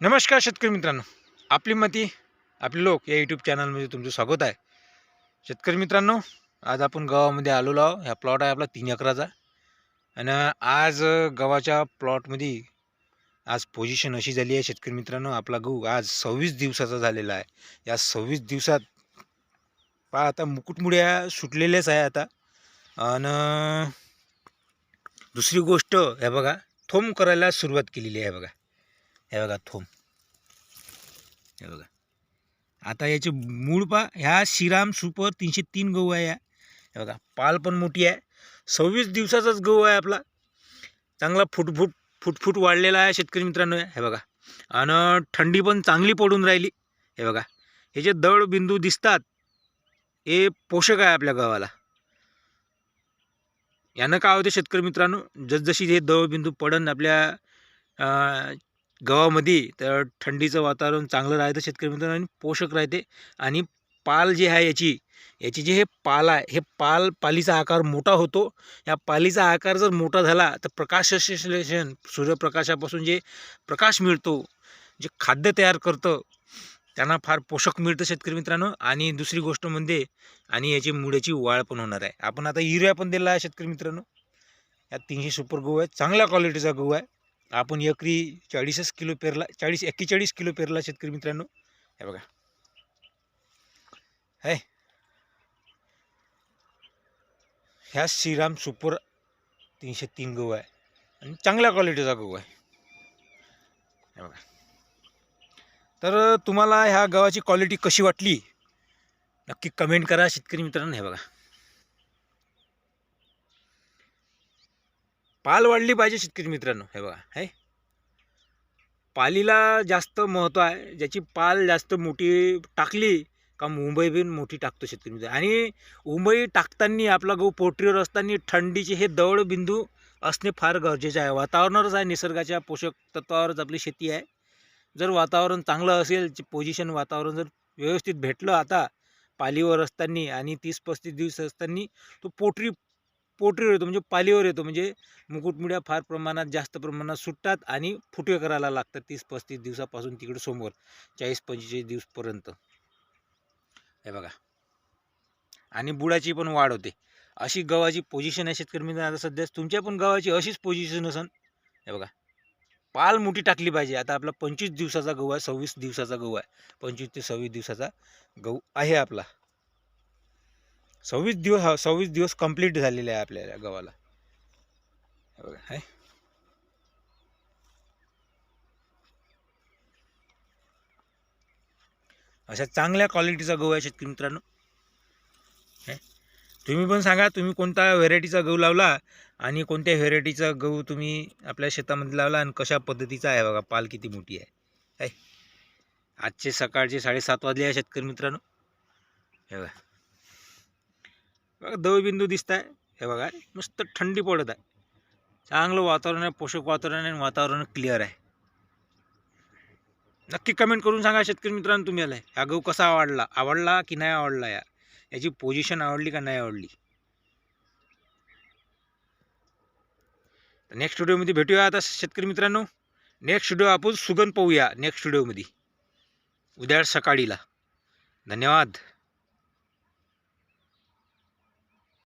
नमस्कार शेतकरी मित्रांनो. आपली मती आपले लोक या यूट्यूब चॅनलमध्ये तुमचं स्वागत आहे. शेतकरी मित्रांनो आज आपण गावामध्ये आलेलो आहो ह्या प्लॉट आहे आपला तीन एकराचा. आणि आज गावाच्या प्लॉटमध्ये आज पोझिशन अशी झाली आहे शेतकरी मित्रांनो. आपला गहू आज सव्वीस दिवसाचा झालेला आहे. या सव्वीस दिवसात पहा आता मुकुटमुड्या सुटलेल्याच आहे आता. आणि दुसरी गोष्ट हे बघा थोम करायला सुरुवात केलेली आहे बघा. हे बघा थोम हे बघा. आता याचे मूळ पा ह्या श्रीराम सुपर तीनशे तीन गहू आहे या. हे बघा पाल पण मोठी आहे. सव्वीस दिवसाचाच गहू आहे आपला. चांगला फुटफुट फुटफुट वाढलेला आहे शेतकरी मित्रांनो हे बघा. आणि थंडी पण चांगली पडून राहिली. हे बघा. हे जे दड बिंदू दिसतात हे पोषक आहे आपल्या गव्हाला. यानं काय होते शेतकरी मित्रांनो जसजशी हे दळबिंदू पडन आपल्या गव्हामध्ये तर थंडीचं वातावरण चांगलं राहतं शेतकरी मित्रांनो आणि पोषक राहते. आणि पाल जे आहे याची याची जे हे पाल आहे हे पाल पालीचा आकार मोठा होतो. या पालीचा आकार जर मोठा झाला तर प्रकाश संश्लेषण सूर्यप्रकाशापासून जे प्रकाश मिळतो जे खाद्य तयार करतं त्यांना फार पोषक मिळतं शेतकरी मित्रांनो. आणि दुसरी गोष्ट म्हणजे आणि याची मुळ्याची वाळ पण होणार आहे. आपण आता युरिया पण दिला आहे शेतकरी मित्रांनो. या तीनशे सुपर गहू आहे चांगल्या क्वालिटीचा गहू आहे. आपण एकरी चाळीसच किलो पेरला चाळीस एक्केचाळीस किलो पेरला शेतकरी मित्रांनो. हे बघा. है. ह्या श्रीराम सुपर तीनशे तीन गहू आहे आणि चांगल्या क्वालिटीचा गहू आहे. हे बघा. तर तुम्हाला ह्या गव्हाची क्वालिटी कशी वाटली? नक्की कमेंट करा शेतकरी मित्रांनो. हे बघा. पाल वाढली पाहिजे शेतकरी मित्रांनो हे बघा हे? पालीला जास्त महत्त्व आहे ज्याची पाल जास्त मोठी टाकली का मुंबई बिन मोठी टाकतो शेतकरी मित्र. आणि मुंबई टाकताना आपला गहू पोटरीवर असताना थंडीचे हे दवड बिंदू असणे फार गरजेचे आहे. वातावरणावरच आहे निसर्गाच्या पोषक तत्वावरच आपली शेती आहे. जर वातावरण चांगलं असेल पोझिशन वातावरण जर व्यवस्थित भेटलं आता पालीवर असताना आणि तीस पस्तीस दिवस असताना तो पोटरी पोटरीवर येतो म्हणजे पालीवर येतो. म्हणजे मुकुटमुड्या फार प्रमाणात जास्त प्रमाणात सुटतात आणि फुटवे करायला लागतात तीस पस्तीस दिवसापासून तिकडे समोर चाळीस पंचेचाळीस दिवसपर्यंत. हे बघा. आणि बुडाची पण वाढ होते. अशी गव्हाची पोझिशन आहे शेतकरी मित्रांनो. आता सध्या तुमच्या पण गव्हाची अशीच पोझिशन असन. हे बघा. पाल मोठी टाकली पाहिजे. आता आपला पंचवीस दिवसाचा गहू आहे सव्वीस दिवसाचा गहू आहे. पंचवीस ते सव्वीस दिवसाचा गहू आहे आपला. सव्वीस दिवस हा सव्वीस दिवस कंप्लीट झालेले आहे आपल्या गव्हाला. बघा आहे अशा चांगल्या क्वालिटीचा गहू आहे शेतकरी मित्रांनो. हे. तुम्ही पण सांगा तुम्ही कोणता व्हेरायटीचा गहू लावला आणि कोणत्या व्हेरायटीचा गहू तुम्ही आपल्या शेतामध्ये लावला आणि कशा पद्धतीचा आहे बघा पाल किती मोठी आहे. आहे आजचे सकाळचे साडेसात वाजले आहे शेतकरी मित्रांनो. हे बघा. बघा दवबिंदू दिसत आहे हे बघा मस्त थंडी पडत आहे. चांगलं वातावरण आहे पोषक वातावरण आहे आणि वातावरण क्लिअर आहे. नक्की कमेंट करून सांगा शेतकरी मित्रांनो तुम्ही आलाय हा गहू कसा आवडला? आवडला की नाही आवडला या? याची पोझिशन आवडली का नाही आवडली? नेक्स्ट व्हिडिओमध्ये भेटूया आता शेतकरी मित्रांनो. नेक्स्ट व्हिडिओ आपण सुगंध पाहूया नेक्स्ट व्हिडिओमध्ये उद्या सकाळीला. धन्यवाद.